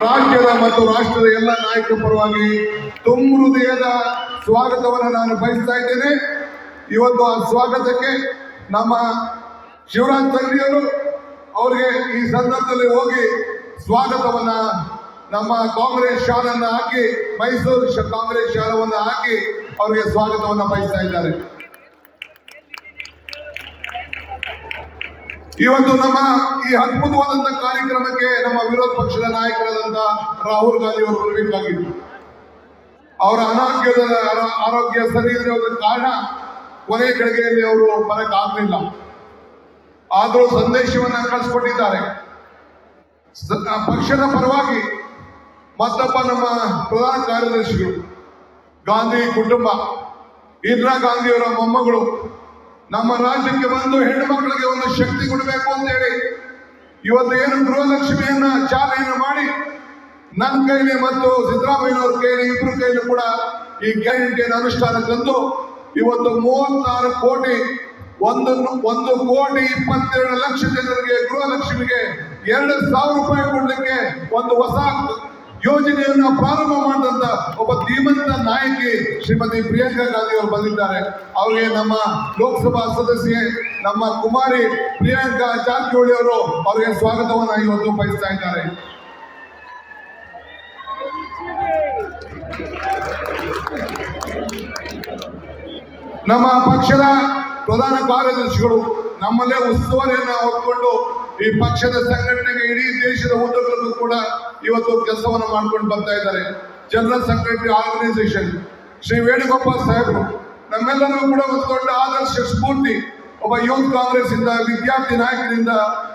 ರಾಜ್ಯದ ಮತ್ತು ರಾಷ್ಟ್ರದ ಎಲ್ಲ ನಾಯಕರ ಪರವಾಗಿ ತುಂಬ ಹೃದಯದ ಸ್ವಾಗತವನ್ನು ನಾನು ಬಯಸ್ತಾ ಇದ್ದೇನೆ. ಇವತ್ತು ಆ ಸ್ವಾಗತಕ್ಕೆ ನಮ್ಮ ಶಿವರಾಜ್ ತಂಗಿಯವರು ಅವರಿಗೆ ಈ ಸಂದರ್ಭದಲ್ಲಿ ಹೋಗಿ ಸ್ವಾಗತವನ್ನ ನಮ್ಮ ಕಾಂಗ್ರೆಸ್ ಶಾಲನ್ನ ಹಾಕಿ, ಮೈಸೂರು ಕಾಂಗ್ರೆಸ್ ಶಾಲವನ್ನ ಹಾಕಿ ಅವರಿಗೆ ಸ್ವಾಗತವನ್ನ ಬಯಸ್ತಾ ಇದ್ದಾರೆ. ಇವತ್ತು ನಮ್ಮ ಈ ಅದ್ಭುತವಾದಂತಹ ನಮ್ಮ ನಾಯಕರಾದಂತ ರಾಹುಲ್ ಗಾಂಧಿ ಅವರು ಬರಬೇಕಾಗಿತ್ತು ಅವರ ಅನಾರೋಗ್ಯದ ಆರೋ- ಆರೋಗ್ಯ ಸರಿ ಇರೋದ ಕಾರಣ ಕೊನೆ ಗಳಿಗೆಯಲ್ಲಿ ಅವರು ಬರಕ್ ಆಗಲಿಲ್ಲ. ಆದರೂ ಸಂದೇಶವನ್ನ ಕಳಿಸ್ಕೊಟ್ಟಿದ್ದಾರೆ. ಪಕ್ಷದ ಪರವಾಗಿ ಮತ್ತೊಬ್ಬ ನಮ್ಮ ಪ್ರಧಾನ ಕಾರ್ಯದರ್ಶಿಗಳು, ಗಾಂಧಿ ಕುಟುಂಬ, ಇಂದಿರಾ ಗಾಂಧಿಯವರ ಮೊಮ್ಮಗಳು, ನಮ್ಮ ರಾಜ್ಯಕ್ಕೆ ಬಂದು ಹೆಣ್ಣು ಮಕ್ಕಳಿಗೆ ಒಂದು ಶಕ್ತಿ ಕೊಡಬೇಕು ಅಂತ ಹೇಳಿ ಇವತ್ತು ಏನು ಗೃಹಲಕ್ಷ್ಮಿಯನ್ನ ಚಾಲನೆ ಮಾಡಿ ನನ್ನ ಕೈಲಿ ಮತ್ತು ಸಿದ್ದರಾಮಯ್ಯನವ್ರ ಕೈಲಿ ಇಬ್ರು ಕೈಲಿ ಕೂಡ ಈ ಗ್ಯಾರಂಟಿಯನ್ನು ಅನುಷ್ಠಾನ ತಂದು ಇವತ್ತು ಮೂವತ್ತಾರು ಕೋಟಿ, ಒಂದು ಒಂದು ಕೋಟಿ ಇಪ್ಪತ್ತೆರಡು ಲಕ್ಷ ಜನರಿಗೆ ಗೃಹಲಕ್ಷ್ಮಿಗೆ ಎರಡು ಸಾವಿರ ರೂಪಾಯಿ ಕೊಡ್ಲಿಕ್ಕೆ ಒಂದು ಹೊಸ ಯೋಜನೆಯನ್ನ ಪ್ರಾರಂಭ ಮಾಡಿದಂತ ಒಬ್ಬ ಧೀಮಂತ ನಾಯಕಿ ಶ್ರೀಮತಿ ಪ್ರಿಯಾಂಕಾ ಗಾಂಧಿ ಅವರು ಬಂದಿದ್ದಾರೆ. ಅವರಿಗೆ ನಮ್ಮ ಲೋಕಸಭಾ ಸದಸ್ಯೆ, ನಮ್ಮ ಕುಮಾರಿ ಪ್ರಿಯಾಂಕಾ ಜಾರಕಿಹೊಳಿ ಅವರು ಅವರಿಗೆ ಸ್ವಾಗತವನ್ನು ಇವತ್ತು ಬಯಸ್ತಾ ಇದ್ದಾರೆ. ನಮ್ಮ ಪಕ್ಷದ ಪ್ರಧಾನ ಕಾರ್ಯದರ್ಶಿಗಳು ನಮ್ಮಲ್ಲೇ ಉಸ್ತುವಾರಿಯನ್ನ ಹೊತ್ಕೊಂಡು ಈ ಪಕ್ಷದ ಸಂಘಟನೆಗೆ ಇಡೀ ದೇಶದ ಉದ್ದಗಲಕ್ಕೂ ಕೂಡ ಇವತ್ತು ಕೆಲಸವನ್ನು ಮಾಡ್ಕೊಂಡು ಬರ್ತಾ ಇದ್ದಾರೆ. General secretary organisation Shri Venugopal ಸಾಹೇಬರು, ನಮ್ಮೆಲ್ಲರೂ ಕೂಡ ಒಂದು ದೊಡ್ಡ ಆದರ್ಶ ಸ್ಫೂರ್ತಿ ಒಬ್ಬ ಯೂತ್ ಕಾಂಗ್ರೆಸ್ ಇಂದ ವಿದ್ಯಾರ್ಥಿ ನಾಯಕರಿಂದ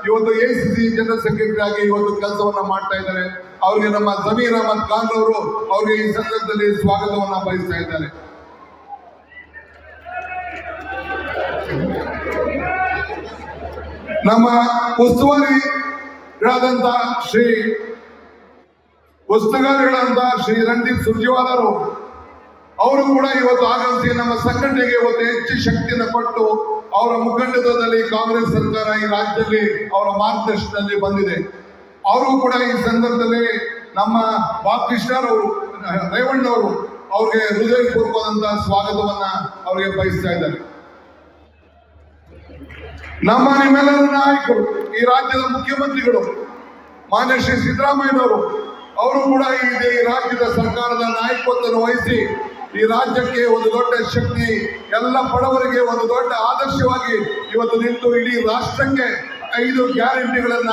ಇವತ್ತು A C C general secretary ಆಗಿ ಇವತ್ತು ಕೆಲಸವನ್ನ ಮಾಡ್ತಾ ಇದ್ದಾರೆ. ಅವರಿಗೆ ನಮ್ಮ ಜಮೀರ್ ಅಹಮದ್ ಖಾನ್ ಅವರು ಅವರಿಗೆ ಈ ಸಂದರ್ಭದಲ್ಲಿ ಸ್ವಾಗತವನ್ನ ಬಯಸ್ತಾ ಇದ್ದಾರೆ. ನಮ್ಮ ಉಸ್ತುವಾರಿ ಶ್ರೀ ಉಸ್ತುವಾರಿಗಳಾದಂತ ಶ್ರೀ ರಣದೀಪ್ ಸುರ್ಜೇವಾಲರು, ಅವರು ಕೂಡ ಇವತ್ತು ಆಗಮಿಸಿ ನಮ್ಮ ಸಂಘಟನೆಗೆ ಒಂದು ಹೆಚ್ಚು ಶಕ್ತಿಯನ್ನು ಕೊಟ್ಟು ಅವರ ಮುಖಂಡತ್ವದಲ್ಲಿ ಕಾಂಗ್ರೆಸ್ ಸರ್ಕಾರ ಈ ರಾಜ್ಯದಲ್ಲಿ, ಅವರ ಮಾರ್ಗದರ್ಶನದಲ್ಲಿ ಬಂದಿದೆ. ಅವರು ಕೂಡ ಈ ಸಂದರ್ಭದಲ್ಲಿ ನಮ್ಮ ಬಾಲಕೃಷ್ಣರವರು ರೇವಣ್ಣವರು ಅವ್ರಿಗೆ ಹೃದಯಪೂರ್ವಕವಾದಂತಹ ಸ್ವಾಗತವನ್ನ ಅವರಿಗೆ ಬಯಸ್ತಾ ಇದ್ದಾರೆ. ನಮ್ಮ ನಿಮ್ಮೆಲ್ಲರ ನಾಯಕರು, ಈ ರಾಜ್ಯದ ಮುಖ್ಯಮಂತ್ರಿಗಳು, ಮಾನ್ಯ ಶ್ರೀ ಸಿದ್ದರಾಮಯ್ಯನವರು ಅವರು ಕೂಡ ಈ ರಾಜ್ಯದ ಸರ್ಕಾರದ ನಾಯಕತ್ವವನ್ನು ವಹಿಸಿ ಈ ರಾಜ್ಯಕ್ಕೆ ಒಂದು ದೊಡ್ಡ ಶಕ್ತಿ, ಎಲ್ಲ ಬಡವರಿಗೆ ಒಂದು ದೊಡ್ಡ ಆದರ್ಶವಾಗಿ ಇವತ್ತು ನಿಂತು ಇಡೀ ರಾಷ್ಟ್ರಕ್ಕೆ ಐದು ಗ್ಯಾರಂಟಿಗಳನ್ನ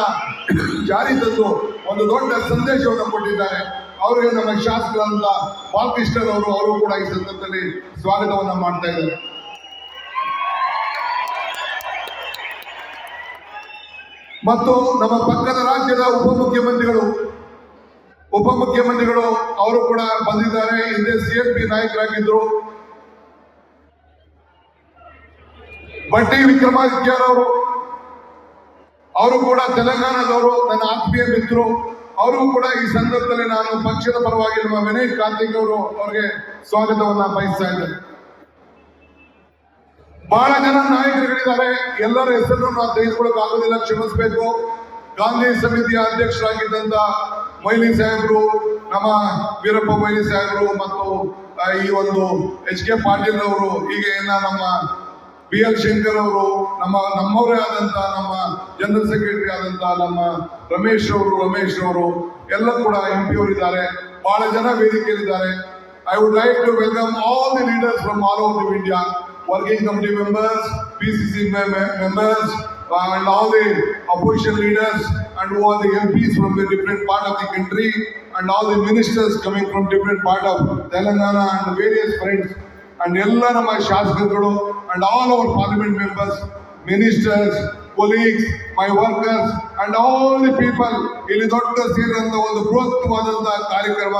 ಜಾರಿ ತಂದು ಒಂದು ದೊಡ್ಡ ಸಂದೇಶವನ್ನು ಕೊಟ್ಟಿದ್ದಾರೆ. ಅವರಿಗೆ ನಮ್ಮ ಶಾಸಕರಂತ ಬಾಲಕೃಷ್ಣನ್ ಅವರು ಅವರು ಕೂಡ ಈ ಸಂದರ್ಭದಲ್ಲಿ ಸ್ವಾಗತವನ್ನ ಮಾಡ್ತಾ ಇದ್ದಾರೆ. ಮತ್ತು ನಮ್ಮ ಪಕ್ಕದ ರಾಜ್ಯದ ಉಪಮುಖ್ಯಮಂತ್ರಿಗಳು ಉಪಮುಖ್ಯಮಂತ್ರಿಗಳು ಅವರು ಕೂಡ ಬಂದಿದ್ದಾರೆ. ಹಿಂದೆ ಪಿ ನಾಯಕರಾಗಿದ್ರು. ಬಟ್ಟಿ ವಿಕ್ರಮಾದಿತ್ಯರವರು ಅವರು ಕೂಡ ತೆಲಂಗಾಣದವರು, ನನ್ನ ಆತ್ಮೀಯ ಮಿತ್ರರು. ಅವರು ಕೂಡ ಈ ಸಂದರ್ಭದಲ್ಲಿ ನಾನು ಪಕ್ಷದ ಪರವಾಗಿ ನಮ್ಮ ವಿನಯ್ ಕಾರ್ತಿಕ್ ಅವರು ಅವರಿಗೆ ಸ್ವಾಗತವನ್ನ ಬಯಸ್ತಾ ಇದ್ದಾರೆ ಬಹಳ ಜನ ನಾಯಕರುಗಳಿದ್ದಾರೆ. ಎಲ್ಲರ ಹೆಸರನ್ನು ನಾವು ತೆಗೆದುಕೊಳ್ಳಕ್ ಕ್ಷಮಿಸಬೇಕು. ಗಾಂಧಿ ಸಮಿತಿಯ ಅಧ್ಯಕ್ಷರಾಗಿದ್ದಂತ ಮೊಯ್ಲಿ ಸಾಹೇಬರು, ನಮ್ಮ ವೀರಪ್ಪ ಮೊಯ್ಲಿ ಸಾಹೇಬರು ಮತ್ತು ಈ ಒಂದು ಎಚ್ ಕೆ ಪಾಟೀಲ್ ಅವರು ಹೀಗೆ ಇನ್ನ ನಮ್ಮ ಬಿ ಎಲ್ ಶಂಕರ್ ಅವರು, ನಮ್ಮ, ನಮ್ಮವರೇ ಆದಂತ ನಮ್ಮ ಜನರಲ್ ಸೆಕ್ರೆಟರಿ ಆದಂತ ನಮ್ಮ ರಮೇಶ್ ಅವರು ರಮೇಶ್ ಅವರು ಎಲ್ಲ ಕೂಡ ಎಂ ಪಿ ಅವರಿದ್ದಾರೆ ಬಹಳ ಜನ ವೇದಿಕೆಯಲ್ಲಿದ್ದಾರೆ. I would like to welcome all the leaders from all over India working committee members P C C members uh, and all the opposition leaders and who are the MPs from the different part of the country and all the ministers coming from different part of Telangana and various friends and Ellarama Shaskarguru and all our parliament members, ministers, colleagues, my workers and all the people ಇಲ್ಲಿ ದೊಡ್ಡ ಸೇರಿದಂತ ಒಂದು ಬೃಹತ್ವಾದಂತಹ ಕಾರ್ಯಕ್ರಮ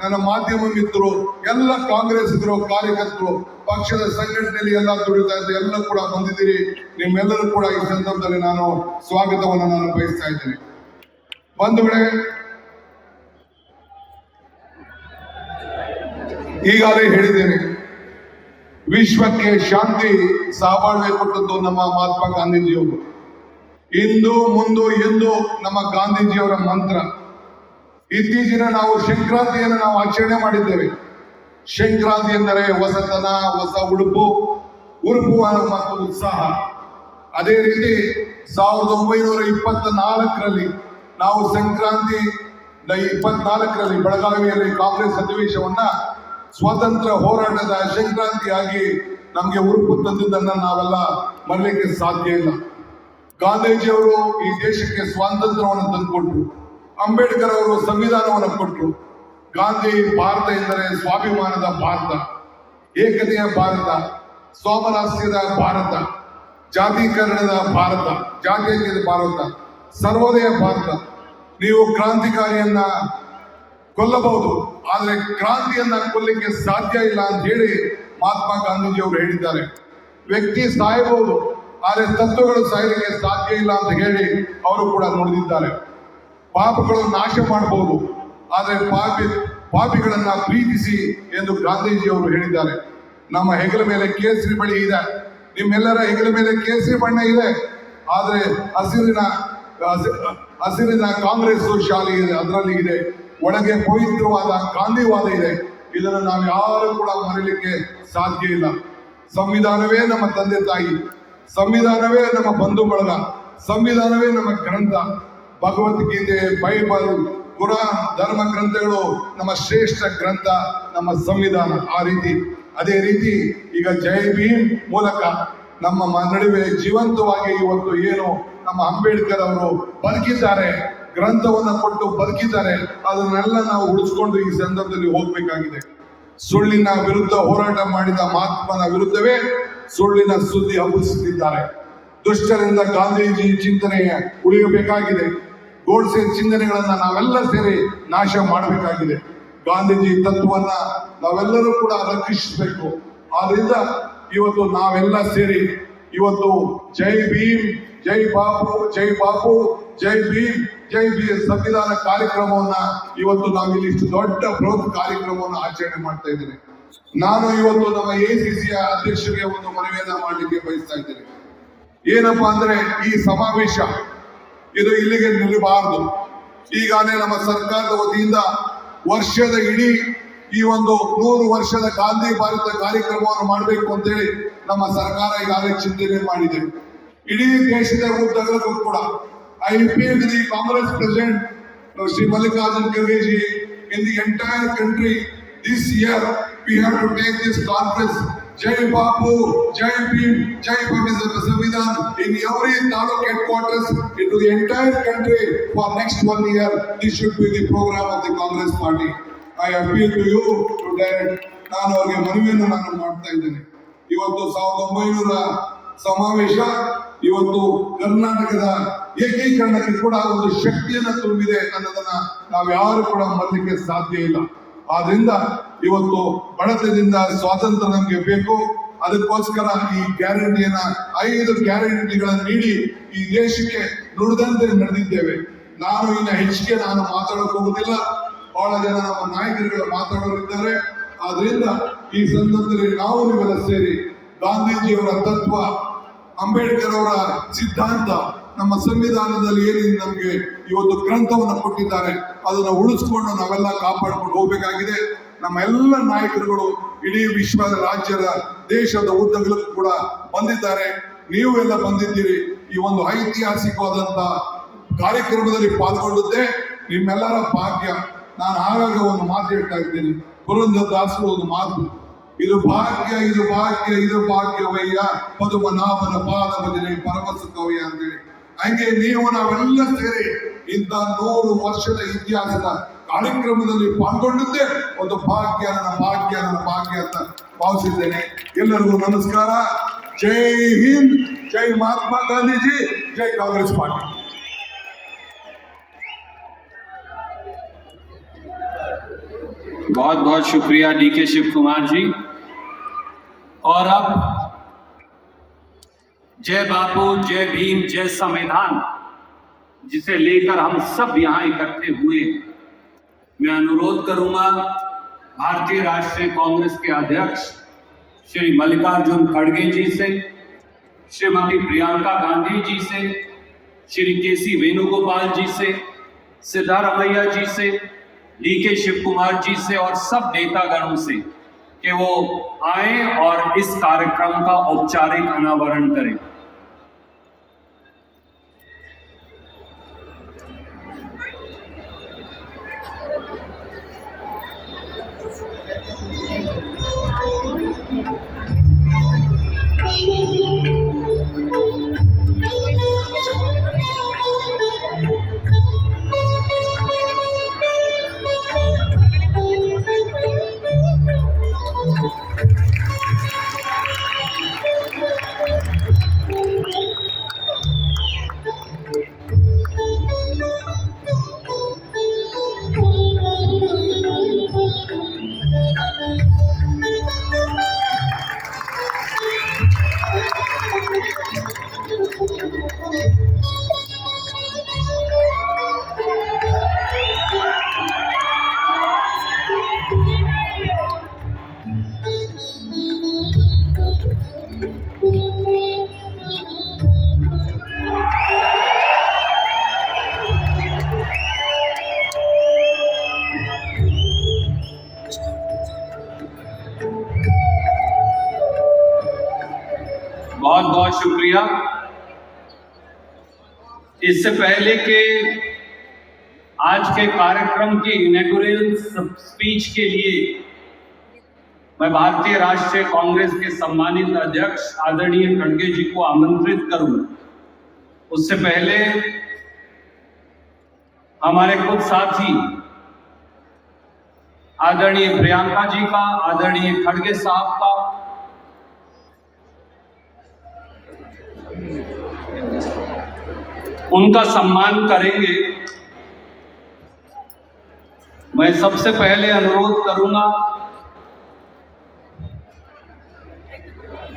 ನನ್ನ ಮಾಧ್ಯಮ ಮಿತ್ರರು ಎಲ್ಲ ಕಾಂಗ್ರೆಸ್ಸಿಗರು ಕಾರ್ಯಕರ್ತರು ಪಕ್ಷದ ಸಂಘಟನೆಯಲ್ಲಿ ಎಲ್ಲ ದುಡಿತಾ ಇದ್ದ ಎಲ್ಲ ಕೂಡ ಬಂದಿದ್ದೀರಿ. ನಿಮ್ಮೆಲ್ಲರೂ ಕೂಡ ಈ ಸಂದರ್ಭದಲ್ಲಿ ನಾನು ಸ್ವಾಗತವನ್ನು ನಾನು ಬಯಸ್ತಾ ಇದ್ದೇನೆ. ಬಂಧುಗಳೇ ಈಗಾಗಲೇ ಹೇಳಿದ್ದೇನೆ ವಿಶ್ವಕ್ಕೆ ಶಾಂತಿ ಸಹಬಾಳ್ವೆ ಕೊಟ್ಟದ್ದು ನಮ್ಮ ಮಹಾತ್ಮ ಗಾಂಧೀಜಿಯವರು. ಇಂದು, ಮುಂದು, ಎಂದು ನಮ್ಮ ಗಾಂಧೀಜಿಯವರ ಮಂತ್ರ. ಇತ್ತೀಚಿನ ನಾವು ಸಂಕ್ರಾಂತಿಯನ್ನು ನಾವು ಆಚರಣೆ ಮಾಡಿದ್ದೇವೆ. ಸಂಕ್ರಾಂತಿ ಎಂದರೆ ಹೊಸತನ ಹೊಸ ಉಡುಪು ಉರುಪು ಮತ್ತು ಉತ್ಸಾಹ. ಅದೇ ರೀತಿ ಸಾವಿರದ ಒಂಬೈನೂರ ಇಪ್ಪತ್ತ ನಾಲ್ಕರಲ್ಲಿ ನಾವು ಸಂಕ್ರಾಂತಿ ಇಪ್ಪತ್ನಾಲ್ಕರಲ್ಲಿ ಬೆಳಗಾವಿಯಲ್ಲಿ ಕಾಂಗ್ರೆಸ್ ಅಧಿವೇಶವನ್ನ ಸ್ವಾತಂತ್ರ್ಯ ಹೋರಾಟದ ಸಂಕ್ರಾಂತಿಯಾಗಿ ನಮಗೆ ಉರುಪು ತಂದಿದ್ದನ್ನ ನಾವೆಲ್ಲ ಮರಲಿಕ್ಕೆ ಸಾಧ್ಯ ಇಲ್ಲ. ಗಾಂಧೀಜಿಯವರು ಈ ದೇಶಕ್ಕೆ ಸ್ವಾತಂತ್ರ್ಯವನ್ನು ತಂದುಕೊಟ್ರು. ಅಂಬೇಡ್ಕರ್ ಅವರು ಸಂವಿಧಾನವನ್ನು ಕೊಟ್ಟರು ಗಾಂಧಿ ಭಾರತ ಎಂದರೆ ಸ್ವಾಭಿಮಾನದ ಭಾರತ, ಏಕತೆಯ ಭಾರತ ಸ್ವಾಮರಾಸ್ಯದ ಭಾರತ, ಜಾತೀಕರಣದ ಭಾರತ ಜಾತೀಯತೆಯ ಭಾರತ, ಸರ್ವೋದಯ ಭಾರತ. ನೀವು ಕ್ರಾಂತಿಕಾರಿಯನ್ನ ಕೊಲ್ಲಬಹುದು, ಆದರೆ ಕ್ರಾಂತಿಯನ್ನ ಕೊಲ್ಲಕ್ಕೆ ಸಾಧ್ಯ ಇಲ್ಲ ಅಂತ ಹೇಳಿ ಮಹಾತ್ಮ ಗಾಂಧೀಜಿ ಅವರು ಹೇಳಿದ್ದಾರೆ. ವ್ಯಕ್ತಿ ಸಾಯಬಹುದು ಆದರೆ ತತ್ವಗಳು ಸಾಯಲಿಕ್ಕೆ ಸಾಧ್ಯ ಇಲ್ಲ ಅಂತ ಹೇಳಿ ಅವರು ಕೂಡ ನುಡಿದಿದ್ದಾರೆ. ಪಾಪಗಳು ನಾಶ ಮಾಡಬಹುದು. ಆದರೆ ಪಾಪಿ, ಪಾಪಿಗಳನ್ನ ಪ್ರೀತಿಸಿ ಎಂದು ಗಾಂಧೀಜಿ ಅವರು ಹೇಳಿದ್ದಾರೆ. ನಮ್ಮ ಹೆಗಲ ಮೇಲೆ ಕೇಸರಿ ಬಳಿ ಇದೆ. ನಿಮ್ಮೆಲ್ಲರ ಹೆಗಲ ಮೇಲೆ ಕೇಸರಿ ಬಣ್ಣ ಇದೆ. ಆದರೆ ಹಸಿರಿನ, ಹಸಿ- ಹಸಿರಿನ ಕಾಂಗ್ರೆಸ್ ಶಾಲೆ ಇದೆ, ಅದರಲ್ಲಿ ಇದೆ. ಒಳಗೆ ಪವಿತ್ರವಾದ ಗಾಂಧಿವಾದ ಇದೆ. ಇದನ್ನು ನಾವು ಯಾರು ಕೂಡ ಮರೀಲಿಕ್ಕೆ ಸಾಧ್ಯ ಇಲ್ಲ. ಸಂವಿಧಾನವೇ ನಮ್ಮ ತಂದೆ ತಾಯಿ. ಸಂವಿಧಾನವೇ ನಮ್ಮ ಬಂಧು ಬಳಗ ಸಂವಿಧಾನವೇ ನಮ್ಮ ಗ್ರಂಥ. ಭಗವದ್ಗೀತೆ ಬೈಬಲ್ ಕುರಾನ್ ಧರ್ಮ ಗ್ರಂಥಗಳು ನಮ್ಮ ಶ್ರೇಷ್ಠ ಗ್ರಂಥ, ನಮ್ಮ ಸಂವಿಧಾನ. ಆ ರೀತಿ, ಅದೇ ರೀತಿ ಈಗ ಜೈ ಭೀಮ್ ಮೂಲಕ ನಮ್ಮ ನಡುವೆ ಜೀವಂತವಾಗಿ ಇವತ್ತು ಏನು ನಮ್ಮ ಅಂಬೇಡ್ಕರ್ ಅವರು ಬದುಕಿದ್ದಾರೆ, ಗ್ರಂಥವನ್ನು ಕೊಟ್ಟು ಬದುಕಿದ್ದಾರೆ, ಅದನ್ನೆಲ್ಲ ನಾವು ಉಳಿಸ್ಕೊಂಡು ಈ ಸಂದರ್ಭದಲ್ಲಿ ಹೋಗ್ಬೇಕಾಗಿದೆ. ಸುಳ್ಳಿನ ವಿರುದ್ಧ ಹೋರಾಟ ಮಾಡಿದ ಮಹಾತ್ಮನ ವಿರುದ್ಧವೇ ಸುಳ್ಳಿನ ಸುದ್ದಿ ಹಬ್ಬಿಸುತ್ತಿದ್ದಾರೆ. ದುಷ್ಟರಿಂದ ಗಾಂಧೀಜಿ ಚಿಂತನೆ ಉಳಿಯಬೇಕಾಗಿದೆ. ಗೋಡ್ಸೆ ಚಿಂತನೆಗಳನ್ನ ನಾವೆಲ್ಲ ಸೇರಿ ನಾಶ ಮಾಡಬೇಕಾಗಿದೆ. ಗಾಂಧೀಜಿ ತತ್ವವನ್ನ ನಾವೆಲ್ಲರೂ ಕೂಡ ರಕ್ಷಿಸಬೇಕು ಆದ್ರಿಂದ ಇವತ್ತು ನಾವೆಲ್ಲ ಸೇರಿ ಇವತ್ತು ಜೈ ಭೀಮ್, ಜೈ ಬಾಪು ಜೈ ಬಾಪು, ಜೈ ಭೀಮ್ ಜೈ ಭೀಮ್ ಸಂವಿಧಾನ ಕಾರ್ಯಕ್ರಮವನ್ನ ಇವತ್ತು ನಾವಿಲ್ಲಿ ಇಷ್ಟು ದೊಡ್ಡ ಬೃಹತ್ ಕಾರ್ಯಕ್ರಮವನ್ನು ಆಚರಣೆ ಮಾಡ್ತಾ ಇದ್ದೇನೆ ನಾನು ಇವತ್ತು ನಮ್ಮ ಎ ಸಿ ಸಿಯ ಅಧ್ಯಕ್ಷರಿಗೆ ಒಂದು ಮನವಿಯನ್ನ ಮಾಡಲಿಕ್ಕೆ ಬಯಸ್ತಾ ಇದ್ದೇನೆ. ಏನಪ್ಪಾ ಅಂದ್ರೆ ಈ ಸಮಾವೇಶ ಇದು ಇಲ್ಲಿಗೆ ನಿಲ್ಲಬಾರದು ಈಗಾಗಲೇ ನಮ್ಮ ಸರ್ಕಾರದ ವತಿಯಿಂದ ವರ್ಷದ ಇಡೀ ಈ ಒಂದು ನೂರು ವರ್ಷದ ಗಾಂಧಿ ಭಾರತ ಕಾರ್ಯಕ್ರಮವನ್ನು ಮಾಡಬೇಕು ಅಂತೇಳಿ ನಮ್ಮ ಸರ್ಕಾರ ಈಗಾಗಲೇ ಚಿಂತನೆ ಮಾಡಿದೆ. ಇಡೀ ದೇಶದ ಉದ್ದಗಲಕ್ಕೂ ಕೂಡ I P the Congress president Shri Mallikarjun Kharge ji, in the entire country this year we have to take this conference Jai Babu, Jai Bhim, Jai Bhagat Samvidhan in every taluk headquarters into the entire country for next one year. This should be the program of the Congress party. I appeal to you to direct. ನಾನು ಅವರಿಗೆ ಮನವಿಯನ್ನು ನಾನು ಮಾಡ್ತಾ ಇದ್ದೇನೆ ಇವತ್ತು ಸಾವಿರದ ಒಂಬೈನೂರ ಸಮಾವೇಶ ಇವತ್ತು ಕರ್ನಾಟಕದ ಏಕೀಕರಣಕ್ಕೆ ಕೂಡ ಒಂದು ಶಕ್ತಿಯನ್ನು ತುಂಬಿದೆ ಅನ್ನೋದನ್ನ ನಾವು ಯಾರು ಕೂಡ ಮರಲಿಕ್ಕೆ ಸಾಧ್ಯ ಇಲ್ಲ ಆದ್ರಿಂದ ಇವತ್ತು ಬಡತನದಿಂದ ಸ್ವಾತಂತ್ರ್ಯ ನಮಗೆ ಬೇಕು. ಅದಕ್ಕೋಸ್ಕರ ಈ ಗ್ಯಾರಂಟಿಯನ್ನ, ಐದು ಗ್ಯಾರಂಟಿಗಳನ್ನು ನೀಡಿ ಈ ದೇಶಕ್ಕೆ ನುಡಿದಂತೆ ನಡೆದಿದ್ದೇವೆ. ನಾನು ಇನ್ನ ಹೆಚ್ಚಿಗೆ ನಾನು ಮಾತಾಡಕ್ ಹೋಗುದಿಲ್ಲ. ಬಹಳ ಜನ ನಮ್ಮ ನಾಯಕರುಗಳು ಮಾತಾಡೋರಿದ್ದಾರೆ. ಆದ್ರಿಂದ ಈ ಸಂದರ್ಭದಲ್ಲಿ ನಾವು ನೀವೆಲ್ಲ ಸೇರಿ ಗಾಂಧೀಜಿಯವರ ತತ್ವ, ಅಂಬೇಡ್ಕರ್ ಅವರ ಸಿದ್ಧಾಂತ ನಮ್ಮ ಸಂವಿಧಾನದಲ್ಲಿ ಏನಿದೆ ನಮಗೆ ಇವತ್ತು ಗ್ರಂಥವನ್ನು ಕೊಟ್ಟಿದ್ದಾರೆ, ಅದನ್ನ ಉಳಿಸ್ಕೊಂಡು ನಾವೆಲ್ಲ ಕಾಪಾಡ್ಕೊಂಡು ಹೋಗ್ಬೇಕಾಗಿದೆ. ನಮ್ಮ ಎಲ್ಲ ನಾಯಕರುಗಳು ಇಡೀ ವಿಶ್ವದ ರಾಜ್ಯದ ದೇಶದ ಉದ್ದಗಲಕ್ಕೂ ಕೂಡ ಬಂದಿದ್ದಾರೆ. ನೀವು ಎಲ್ಲ ಬಂದಿದ್ದೀರಿ. ಈ ಒಂದು ಐತಿಹಾಸಿಕವಾದಂತ ಕಾರ್ಯಕ್ರಮದಲ್ಲಿ ಪಾಲ್ಗೊಳ್ಳುತ್ತೆ ನಿಮ್ಮೆಲ್ಲರ ಭಾಗ್ಯ. ನಾನು ಆಗಾಗ ಒಂದು ಮಾತು ಹೇಳ್ತಾ ಇದ್ದೀನಿ ದಾಸರು ಒಂದು ಮಾತು. ಇದು ಭಾಗ್ಯ ಇದು ಭಾಗ್ಯ, ಇದು ಭಾಗ್ಯವಯ್ಯ. ಪದುಮನಾಭನ ಪಾದ ಭಜನೆ ಪರಮಸುಖವಯ್ಯ ಅಂತೇಳಿ. ಹಂಗೆ ನೀವು ನಾವೆಲ್ಲ ಸೇರಿ ಇಂಥ ನೂರು ವರ್ಷದ ಇತಿಹಾಸದ ಕಾರ್ಯಕ್ರಮದಲ್ಲಿ ಪಾಲ್ಗೊಂಡಿದ್ದೆ ಒಂದು ಭಾಗ್ಯ ನನ್ನ ಭಾಗ್ಯ ನನ್ನ ಭಾಗ್ಯ ಅಂತ ಭಾವಿಸಿದ್ದೇನೆ ಎಲ್ಲರಿಗೂ ನಮಸ್ಕಾರ ಜೈ ಹಿಂದ್ ಜೈ ಮಹಾತ್ಮ ಗಾಂಧೀಜಿ ಜೈ ಕಾಂಗ್ರೆಸ್ ಪಾರ್ಟಿ बहुत बहुत शुक्रिया डी के शिव कुमार जी और अब जय बापू, जय भीम, जय संविधान, जिसे लेकर हम सब यहाँ इकट्ठे हुए मैं अनुरोध करूँगा भारतीय राष्ट्रीय कांग्रेस के अध्यक्ष श्री मल्लिकार्जुन खड़गे जी से, श्रीमती प्रियंका गांधी जी से, श्री के सी वेणुगोपाल जी से सिद्धारमैया जी से, डी के शिव कुमार जी से और सब नेतागणों से कि वो आए और इस कार्यक्रम का औपचारिक अनावरण करें। Thank you. शुक्रिया। इससे पहले के आज के कार्यक्रम की इनेगुरल स्पीच के लिए मैं भारतीय राष्ट्रीय कांग्रेस के सम्मानित अध्यक्ष आदरणीय खड़गे जी को आमंत्रित करूँ। उससे पहले हमारे कुछ साथी, आदरणीय प्रियंका जी का, आदरणीय खड़गे साहब का उनका सम्मान करेंगे। मैं सबसे पहले अनुरोध करूँगा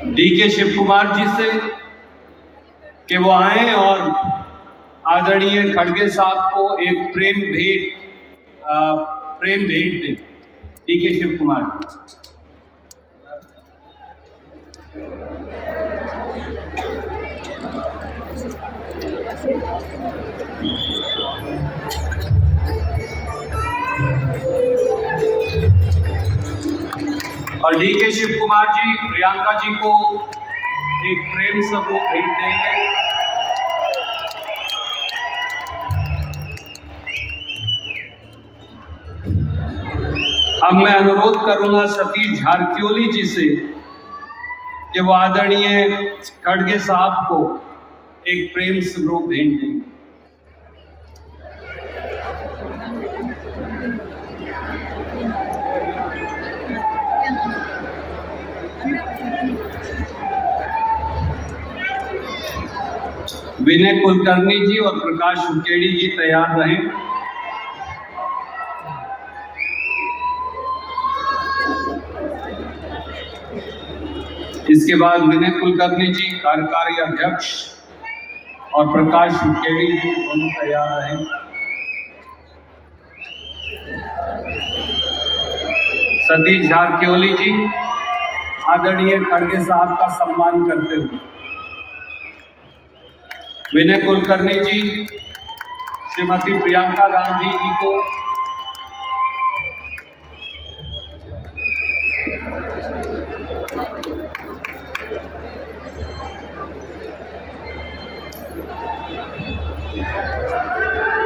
डी के शिव कुमार जी से कि वो आए और आदरणीय खड़गे साहब को एक प्रेम भेंट प्रेम भेंट दें। डी के शिव कुमार जी। और डी के शिव कुमार जी, प्रियंका जी को एक प्रेम सबूत भेंट देंगे। अब मैं अनुरोध करूँगा सतीश झारकियोली जी से कि वो आदरणीय खड़गे साहब को एक प्रेम स्वरूप भेंट देंगे विनय कुलकर्णी जी और प्रकाश सुकेड़ी जी तैयार रहें। इसके बाद विनय कुलकर्णी जी कार्यकारी अध्यक्ष और प्रकाश सुकेड़ी जी दोनों तैयार रहें। सतीश झारकियोली जी, आदरणीय खड़गे साहब का सम्मान करते हुए। विनय कुलकर्णी जी, श्रीमती प्रियंका गांधी जी को।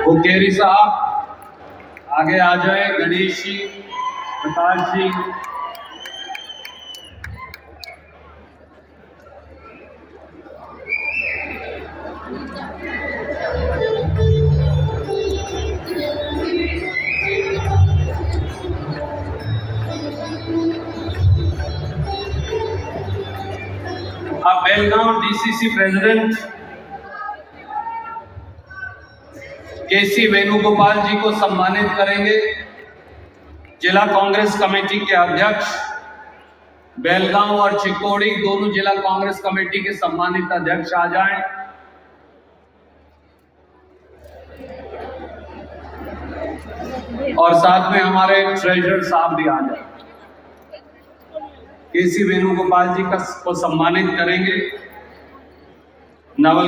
हुकेरी साहब, आगे आ जाए Ganesh ji, Prakash ji. DCC president KC Venugopal ji को सम्मानित करेंगे। जिला कांग्रेस कमेटी के अध्यक्ष, बेलगांव और चिकोड़ी, दोनों जिला कांग्रेस कमेटी के सम्मानित अध्यक्ष आ जाएँ। और साथ में हमारे ट्रेजर साहब भी आ जाए। केसी वेणुगोपाल जी का को सम्मानित करेंगे। নাওয়াল